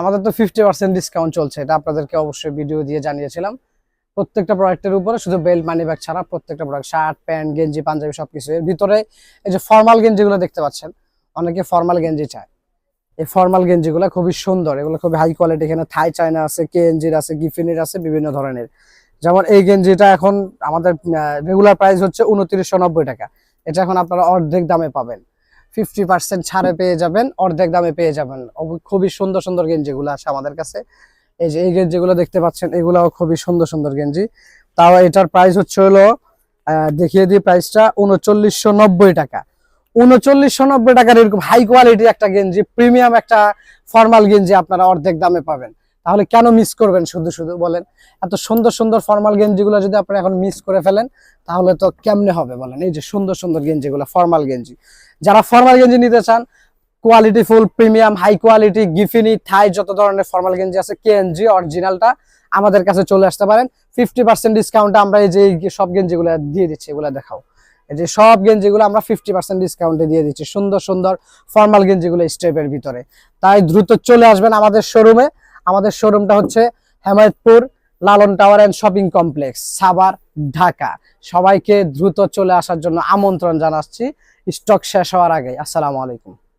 আমাদের তো fifty percent discount চলছে। এটা আপনাদেরকে অবশ্যই ভিডিও দিয়ে জানিয়েছিলাম। প্রত্যেকটা প্রোডাক্টের উপরে শুধু বেল্ট মানি ব্যাগ ছাড়া প্রত্যেকটা প্রোডাক্ট শার্ট প্যান্ট গেঞ্জি, পাঞ্জাবি সবকিছু। এর ভিতরে এই যে ফর্মাল গেঞ্জিগুলো দেখতে পাচ্ছেন, অনেকে ফর্মাল গেঞ্জি চায়। এই ফর্মাল গেঞ্জিগুলো খুবই সুন্দর। এগুলো খুবই হাই কোয়ালিটি এখানে থাই চায়না আছে কেএনজির আছে গিফিনের আছে, বিভিন্ন ধরনের। যেমন এই গেঞ্জিটা এখন আমাদের রেগুলার প্রাইস হচ্ছে উনত্রিশশো টাকা। এটা এখন আপনারা অর্ধেক দামে পাবেন। ফিফটি পার্সেন্ট ছাড়ে পেয়ে যাবেন, অর্ধেক দামে পেয়ে যাবেন। খুবই সুন্দর সুন্দর গেঞ্জিগুলো আছে আমাদের কাছে। এই যে এই গেঞ্জিগুলো দেখতে পাচ্ছেন, এগুলাও খুবই সুন্দর সুন্দর গেঞ্জি। তাও এটার প্রাইস হচ্ছে হলো দেখিয়ে দিই প্রাইসটা উনচল্লিশশো নব্বই টাকা। উনচল্লিশশো নব্বই টাকার এরকম হাই কোয়ালিটি একটা গেঞ্জি প্রিমিয়াম একটা ফর্মাল গেঞ্জি আপনারা অর্ধেক দামে পাবেন। তাহলে কেন মিস করবেন শুধু শুধু বলেন? এত সুন্দর সুন্দর ফর্মাল গেঞ্জিগুলো যদি আপনি এখন মিস করে ফেলেন, তাহলে তো কেমনে হবে বলেন? এই যে সুন্দর সুন্দর গেঞ্জিগুলো ফর্মাল গেঞ্জি। যারা ফর্মাল গেঞ্জি নিতে চান quality full premium high quality গিফিনি থাই যত ধরনের ফর্মাল গেঞ্জি আছে কেএনজি অরিজিনালটা আমাদের কাছে চলে আসতে পারেন। ফিফটি পার্সেন্ট ডিসকাউন্টে আমরা এই যে সব গেঞ্জিগুলো দিয়ে দিচ্ছি, এগুলো দেখাও। এই যে সব গেঞ্জিগুলো আমরা ফিফটি পার্সেন্ট ডিসকাউন্টে দিয়ে দিচ্ছি, সুন্দর সুন্দর ফর্মাল গেঞ্জিগুলো স্টেপের ভিতরে। তাই দ্রুত চলে আসবেন আমাদের শোরুমে আমাদের শোরুমটা হচ্ছে Hemayetpur Lalon tower and shopping complex Savar Dhaka. সবাইকে দ্রুত চলে আসার জন্য আমন্ত্রণ জানাচ্ছি। স্টক শেষ হওয়ার আগে আসসালামু আলাইকুম।